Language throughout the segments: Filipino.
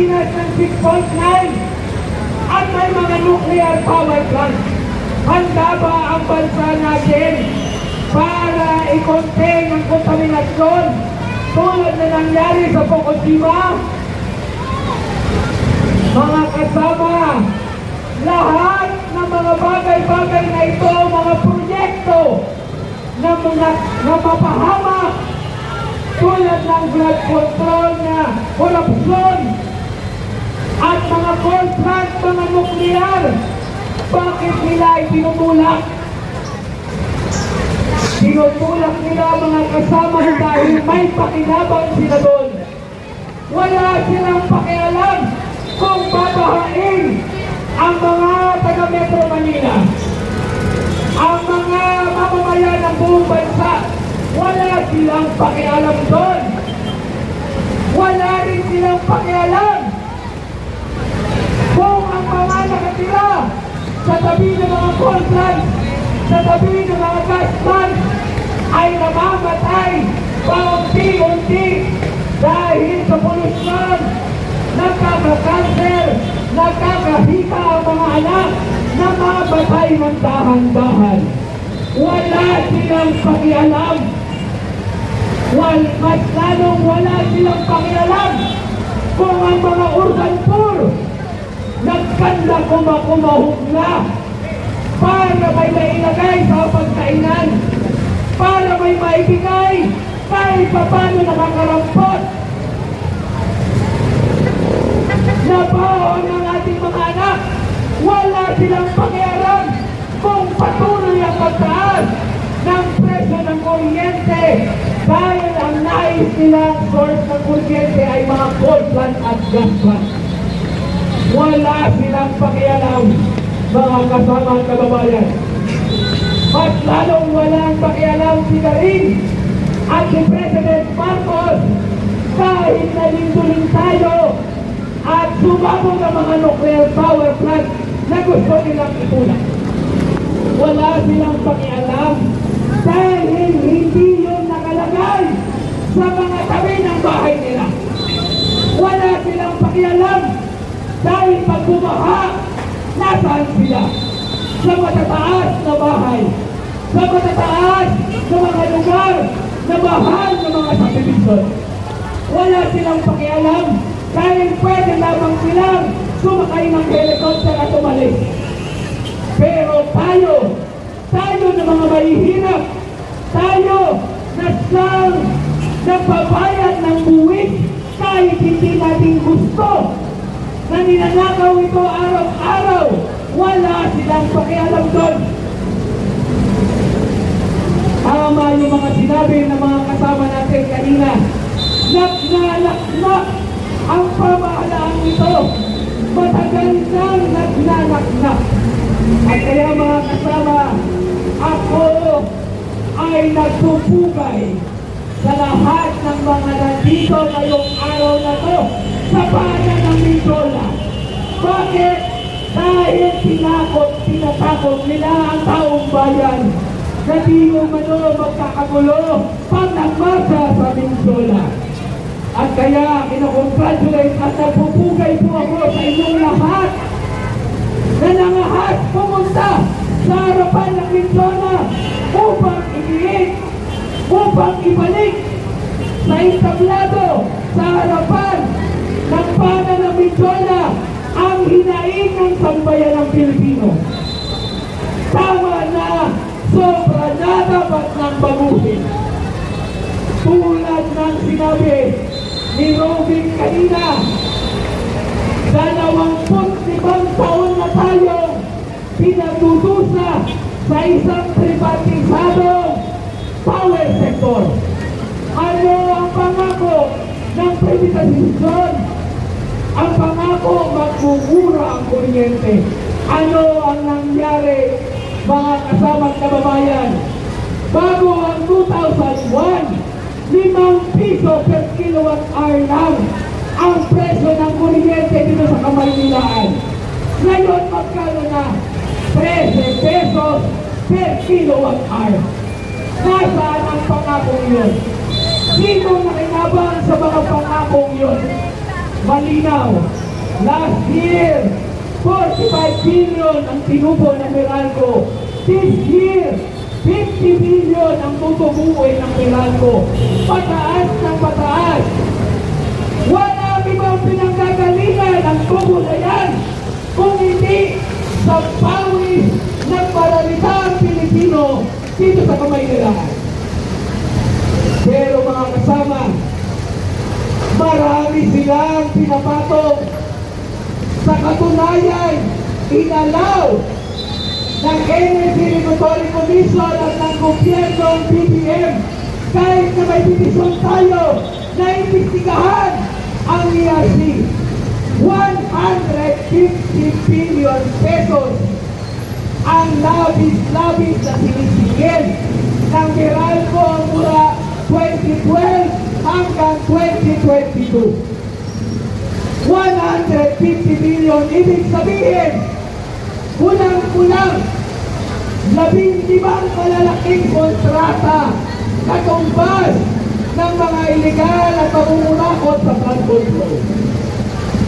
Pilipinas ng 6.9 at may mga nuclear power plant. Handa ba ang bansa natin para i-contain ang kontaminasyon tulad na nangyari sa Fukushima? Mga kasama, lahat ng mga bagay-bagay na ito, mga proyekto na mga na tulad ng blood control na korupsyon mga contract, mga nuklear, bakit nila itinutulak? Tinutulak nila mga kasama dahil may pakinabang sila doon. Wala silang pakialam kung babahain ang mga taga Metro Manila. Ang mga mamamayan ng buong bansa, wala silang pakialam doon. Wala rin silang pakialam kung ang mga nakatira sa tabi ng mga coal plants, sa tabi ng mga gas ay namamatay paunti-unti dahil sa polusyon, nagkakakanser, nagkakahika ang mga anak, namamatay ng dahan-dahan. Wala silang pakialam. Wal, mas lalong wala silang pakialam kung ang mga urban poor nagkanda kumakumahog na. Para may mailagay sa pagkainan, para may maibigay. Kahit pa paano nakakarampot. Na baon ng ating mga anak. Wala silang pakialam kung patuloy ang pagtaas ng presyo ng kuryente. Dahil ang nais nilang source ng kuryente ay mga coal plant at gas plant. Wala silang pakialam, mga kasama at kababayan. Mas lalong walang pakialam si Karin at si President Marcos kahit nalindulin tayo at sumabog ang mga nuclear power plant na gusto nilang itulak. Wala silang pakialam dahil hindi yun nakalagay sa mga tabi ng bahay nila. Wala silang pakialam dahil pag bumaha, nasaan sila? Sa matataas na bahay, sa matataas na mga lugar na bahal ng mga subdivision. Wala silang pakialam dahil pwede lamang silang sumakay ng helicopter at umalis. Pero tayo, tayo na mga mahihirap, tayo na siyang nagbabayad ng buwis kahit hindi natin gusto na ninanakaw ito araw-araw. Wala silang pakialam doon. Tama yung mga sinabi ng mga kasama natin kanina. Nagnanaknak ang pamahalaan ito. Matagal nang nagnanaknak. At kaya mga kasama, ako ay nagpupugay sa lahat ng mga nandito ngayong araw na to sa bayan ng Mindola. Bakit? Dahil tinakot, tinatakot nila ang taong bayan na di umano magkakagulo pag nagmarsa sa Mindola. At kaya, kinukongratulate at nagpupugay po ako sa inyong lahat na nangahas pumunta sa harapan ng Mindola upang igiit, upang ibalik sa entablado sa harapan ng pana ng Mindola ang hinaing ng sambayan ng Pilipino. Tama na, sobra na dapat ng baguhin. Tulad ng sinabi ni Robin kanina, dalawamput limang taon na tayong pinadudusa sa isang privatisadong power sector. Ano ang pangako ng privatisasyon? Pangako magmumura ang kuryente. Ano ang nangyari mga kasamang kababayan? Bago ang 2001, limang piso per kilowatt hour lang ang presyo ng kuryente dito sa Kamaynilaan. Ngayon, magkano na? 13 pesos per kilowatt hour. Nasaan ang pangakong yun? Sino nakinabang sa mga pangakong yun? malinaw. Last year, 45 billion ang tinubo ng Meralco. This year, 50 billion ang tutubuin ng Meralco. Pataas ng pataas. Wala ibang pinanggagalingan ang tubo na yan kung hindi sa pawis ng paralitang Pilipino dito sa kamay. Pero mga kasama, marami silang pinapatong. Katunayan, inalaw ng Energy Regulatory Commission at ng gobyerno ng BBM kahit na may division tayo na imbestigahan ang ERC. 150 billion pesos ang labis-labis na sinisingil ng Meralco mula 2012 hanggang 2022. 150 billion, ibig sabihin, kulang-kulang, labing limang malalaking kontrata katumbas ng mga illegal at pangungurakot sa flood control.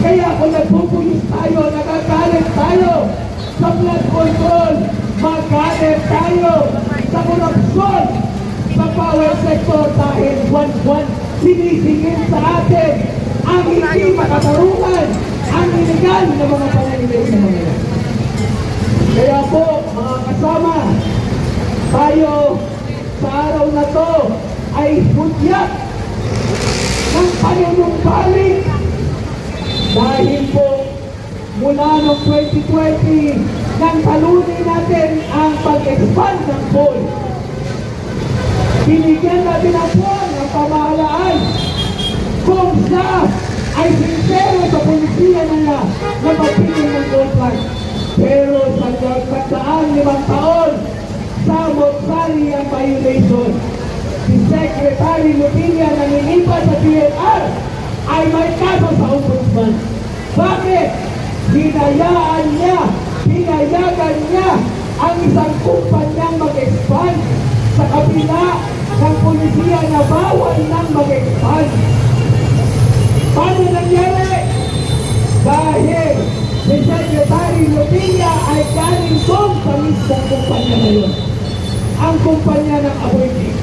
Kaya kung nagpupuyos tayo, nagagalit tayo sa flood control, magalit tayo sa korupsyon sa power sector dahil buwan-buwan sinisingil sa atin ang hindi makatarungan, ang illegal na mga pananigay sa mga yan. Kaya po, mga kasama, tayo sa araw na to ay hudyat ng panunumbalik dahil po mula noong 2020 nang talunin natin ang pag-expand ng pool. Binigyan natin ang pool ng pamahalaan kung siya ay sincero sa polisiya na niya na magpili ng gold plan. Pero sa pagdaan limang taon, sa Motsari ang violation. Si Secretary Lupilla na nilipat sa PNR ay may kaso sa ombudsman. Bakit? Hinayaan niya, hinayagan niya ang isang kumpanyang mag-expand sa kabila ng polisiya na bawal nang mag-expand. Paano nangyari? Dahil si Secretary Lupilla ay galing doon sa mismong kumpanya na yun. Ang kumpanya ng appointee.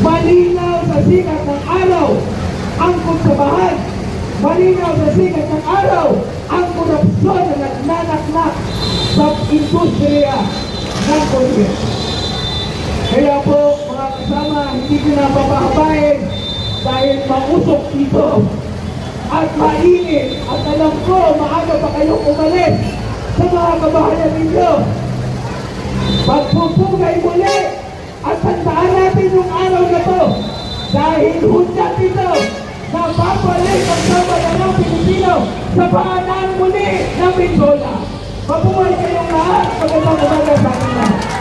Malinaw sa sikat ng araw ang kontrabahan. Malinaw sa sikat ng araw ang korupsyon na nagnanaknak sa industriya ng Korea. Kaya po, mga kasama, hindi ko na papahabain dahil mausok dito at mainit at alam ko maaga pa kayong umalis sa mga kabahayan ninyo. Pagpupugay muli at tandaan natin yung araw na to dahil hudyat ito na babalik ang sabayanang Pilipino sa paanan muli ng Mindola. Mabuhay kayong lahat. Magandang umaga sa akin lahat.